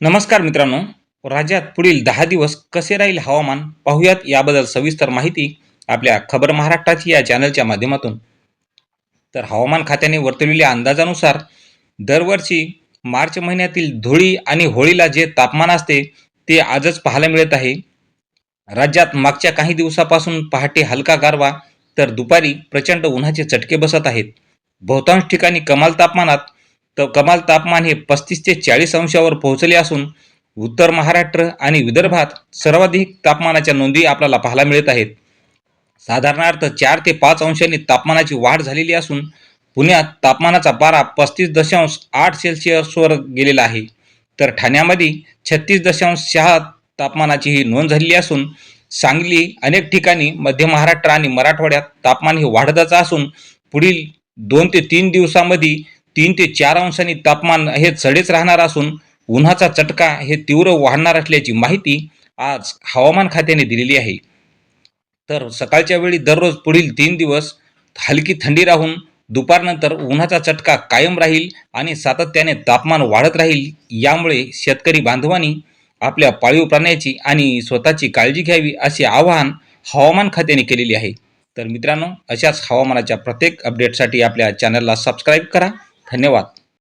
नमस्कार मित्रांनो. राज्यात पुढील दहा दिवस कसे राहील हवामान पाहूयात याबद्दल सविस्तर माहिती आपल्या खबर महाराष्ट्राची या चॅनलच्या माध्यमातून. तर हवामान खात्याने वर्तवलेल्या अंदाजानुसार दरवर्षी मार्च महिन्यातील धुळी आणि होळीला जे तापमान असते ते आजच पाहायला मिळत आहे. राज्यात मागच्या काही दिवसापासून पहाटे हलका गारवा तर दुपारी प्रचंड उन्हाचे चटके बसत आहेत. बहुतांश ठिकाणी कमाल तापमानात तर कमाल तापमान हे पस्तीस ते चाळीस अंशावर पोहोचले असून उत्तर महाराष्ट्र आणि विदर्भात सर्वाधिक तापमानाच्या नोंदी आपल्याला पाहायला मिळत आहेत. साधारणार्थ चार ते पाच अंशांनी तापमानाची वाढ झालेली असून पुण्यात तापमानाचा पारा पस्तीस दशांश आठ सेल्सिअसवर गेलेला आहे. तर ठाण्यामध्ये छत्तीस दशांश सहा तापमानाची ही नोंद झालेली असून सांगली अनेक ठिकाणी मध्य महाराष्ट्र आणि मराठवाड्यात तापमान हे वाढतच असून पुढील दोन ते तीन दिवसामध्ये तीन ते चार अंशांनी तापमान हे चढेच राहणार असून उन्हाचा चटका हे तीव्र वाढणार असल्याची माहिती आज हवामान खात्याने दिलेली आहे. तर सकाळच्या वेळी दररोज पुढील तीन दिवस हलकी थंडी राहून दुपारनंतर उन्हाचा चटका कायम राहील आणि सातत्याने तापमान वाढत राहील यामुळे शेतकरी बांधवांनी आपल्या पाळीव प्राण्याची आणि स्वतःची काळजी घ्यावी असे आवाहन हवामान खात्याने केलेले आहे. तर मित्रांनो अशाच हवामानाच्या प्रत्येक अपडेटसाठी आपल्या चॅनलला सबस्क्राईब करा. धन्यवाद.